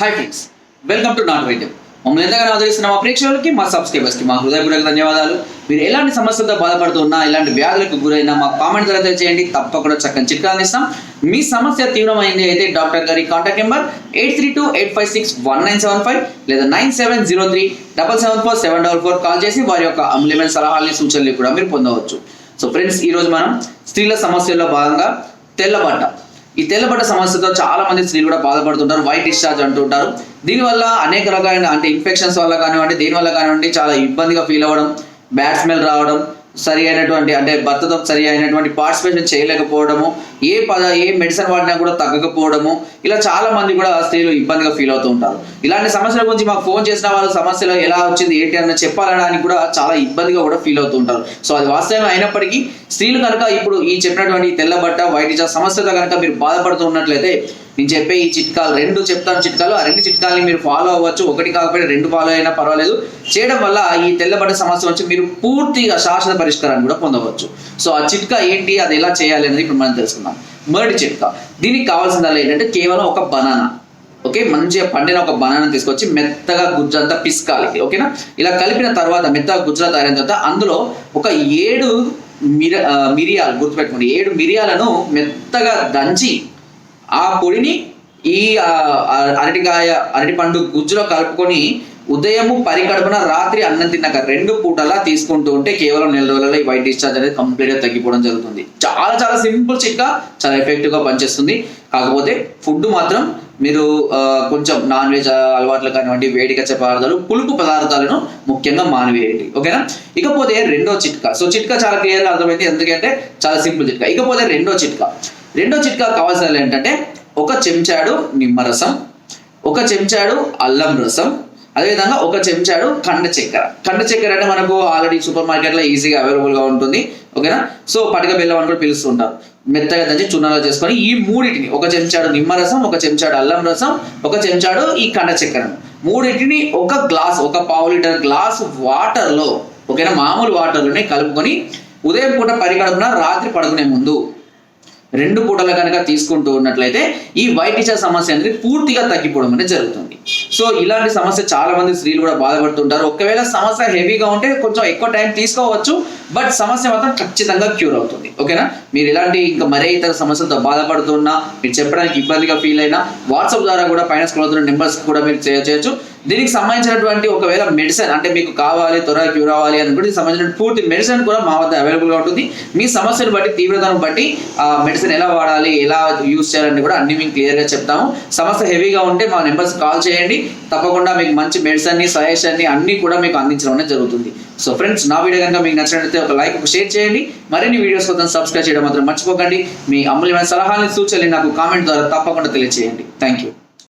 Hi friends welcome to నాట్ వైద్యం మమ్మల్ని ఎంతగానో ఆదరిస్తున్న మా ప్రేక్షకులకి మా సబ్స్క్రైబర్స్కి మా హృదయపూర్వక ధన్యవాదాలు. మీరు ఎలాంటి సమస్యలతో బాధపడుతున్నా ఇలాంటి వ్యాధులకు గురైనా మా కామెంట్ ద్వారా తెలియజేయండి తప్పకుండా చక్కని చిట్కాలు ఇస్తాం. మీ సమస్య తీవ్రమైంది అయితే డాక్టర్ గారి contact number eight three two eight five six one nine seven five లేదా nine seven zero three double seven four seven double four call చేసి వారి యొక్క అమూల్యమైన సలహాలని సూచనలు కూడా మీరు పొందవచ్చు. సో ఫ్రెండ్స్ ఈరోజు మనం స్త్రీల సమస్యల్లో భాగంగా తెల్లబట్ట ఈ తెల్లబడ్డ సమస్యతో చాలా మంది స్త్రీలు కూడా బాధపడుతుంటారు వైట్ డిశ్చార్జ్ అంటుంటారు. దీనివల్ల అనేక రకాలైన అంటే ఇన్ఫెక్షన్స్ వల్ల కానివ్వండి దీని వల్ల కానివ్వండి చాలా ఇబ్బందిగా ఫీల్ అవ్వడం బ్యాడ్ స్మెల్ రావడం సరి అయినటువంటి అంటే భర్తతో సరి అయినటువంటి పార్టిసిపేషన్ చేయలేకపోవడము ఏ పద ఏ మెడిసిన్ వాడినా కూడా తగ్గకపోవడము. ఇలా చాలా మంది కూడా స్త్రీలు ఇబ్బందిగా ఫీల్ అవుతూ ఉంటారు. ఇలాంటి సమస్యల గురించి మాకు ఫోన్ చేసిన వాళ్ళు సమస్యలు ఎలా వచ్చింది ఏంటి అన్న చెప్పాలనడానికి కూడా చాలా ఇబ్బందిగా కూడా ఫీల్ అవుతూ ఉంటారు. సో అది వాస్తవమే అయినప్పటికీ స్త్రీలు కనుక ఇప్పుడు ఈ చెప్పినటువంటి తెల్లబట్ట వైట్ సమస్యతో కనుక మీరు బాధపడుతున్నట్లయితే నేను చెప్పే ఈ చిట్కాలు రెండు చెప్తాను చిట్కాలు. ఆ రెండు చిట్కాలని మీరు ఫాలో అవ్వచ్చు. ఒకటి కాకపోతే రెండు ఫాలో అయినా పర్వాలేదు. చేయడం వల్ల ఈ తెల్లబడ్డ సమస్య వచ్చి మీరు పూర్తిగా శాశ్వత పరిష్కారాన్ని కూడా పొందవచ్చు. సో ఆ చిట్కా ఏంటి అది ఎలా చేయాలి అనేది ఇప్పుడు మనం తెలుసుకుందాం. మొదటి చిట్కా దీనికి కావాల్సిందల్లా ఏంటంటే కేవలం ఒక బనానా. ఓకే? మంచిగా పండిన ఒక బనానా తీసుకొచ్చి మెత్తగా గుజ్జంతా పిసకాలి. ఓకేనా? ఇలా కలిపిన తర్వాత మెత్తగా గుజ్జా తయారైన తర్వాత అందులో ఒక ఏడు మిర మిరియాలు గుర్తుపెట్టుకోండి. ఏడు మిరియాలను మెత్తగా దంచి ఆ పొడిని ఈ అరటికాయ అరటిపండు గుజ్జులో కలుపుకొని ఉదయము పరికడుపున రాత్రి అన్నం తిన్నాక రెండు పూటలా తీసుకుంటూ ఉంటే కేవలం నెల రోజులలో ఈ వైట్ డిశ్చార్జ్ అనేది కంప్లీట్గా తగ్గిపోవడం జరుగుతుంది. చాలా చాలా సింపుల్ చిట్కా చాలా ఎఫెక్టివ్గా పనిచేస్తుంది. కాకపోతే ఫుడ్ మాత్రం మీరు కొంచెం నాన్ వెజ్ అలవాట్లు కానివ్వండి వేడిగా పదార్థాలు పులుపు పదార్థాలను ముఖ్యంగా మానివేయండి. ఓకేనా? ఇకపోతే రెండో చిట్కా. సో చిట్కా చాలా క్లియర్గా అర్థమైంది. ఎందుకంటే చాలా సింపుల్ చిట్కా. ఇకపోతే రెండో చిట్కా. రెండో చిట్కా కావాల్సిన ఏంటంటే ఒక చెంచాడు నిమ్మరసం ఒక చెంచాడు అల్లం రసం అదేవిధంగా ఒక చెంచాడు కండ చక్కెర. కండ చక్కెర అంటే మనకు ఆల్రెడీ సూపర్ మార్కెట్లో ఈజీగా అవైలబుల్గా ఉంటుంది. ఓకేనా? సో పటిక బెల్లం అని కూడా పిలుస్తుంటారు మెత్తగా దంచి చున్నలో చేసుకొని ఈ మూడింటిని ఒక చెంచాడు నిమ్మరసం ఒక చెంచాడు అల్లం రసం ఒక చెంచాడు ఈ కండ చక్కెరను మూడింటిని ఒక గ్లాస్ ఒక పావు లీటర్ గ్లాస్ వాటర్లో ఓకేనా? మామూలు వాటర్లోనే కలుపుకొని ఉదయం పూట పరిగడుపున రాత్రి పడుకునే ముందు రెండు పూటలు కనుక తీసుకుంటూ ఉన్నట్లయితే ఈ వైట్ సమస్య అనేది పూర్తిగా తగ్గిపోవడం అనేది జరుగుతుంది. సో ఇలాంటి సమస్య చాలా మంది స్త్రీలు కూడా బాధపడుతుంటారు. ఒకవేళ సమస్య హెవీగా ఉంటే కొంచెం ఎక్కువ టైం తీసుకోవచ్చు బట్ సమస్య మాత్రం ఖచ్చితంగా క్యూర్ అవుతుంది. ఓకేనా? మీరు ఇలాంటి ఇంకా మరే ఇతర సమస్యలతో బాధపడుతున్నా మీరు చెప్పడానికి ఇబ్బందిగా ఫీల్ అయినా వాట్సాప్ ద్వారా కూడా పైన స్క్రోల్ అవుతున్న నెంబర్స్ కూడా మీరు చే- చేయొచ్చు. దీనికి సంబంధించినటువంటి ఒకవేళ మెడిసిన్ అంటే మీకు కావాలి త్వరగా క్యూర్ అవ్వాలి అని కూడా సంబంధించిన పూర్తి మెడిసిన్ కూడా మా వద్ద అవైలబుల్గా ఉంటుంది. మీ సమస్యను బట్టి తీవ్రతను బట్టి ఆ మెడిసిన్ ఎలా వాడాలి ఎలా యూస్ చేయాలని కూడా అన్ని మేము క్లియర్గా చెప్తాము. సమస్య హెవీగా ఉంటే మా నెంబర్స్ కాల్ చేయండి. తప్పకుండా మీకు మంచి మెడిసిన్ని సజెషన్ని అన్ని కూడా మీకు అందించడం అనేది జరుగుతుంది. సో ఫ్రెండ్స్ నా వీడియో కనుక మీకు నచ్చినట్లయితే ఒక లైక్ ఒక షేర్ చేయండి. మరిన్ని వీడియోస్ కోసం సబ్స్క్రైబ్ చేయడం మాత్రం మర్చిపోకండి. మీ అమూల్యమైన సలహాలని సూచనలు నాకు కామెంట్ ద్వారా తప్పకుండా తెలియజేయండి థ్యాంక్ యూ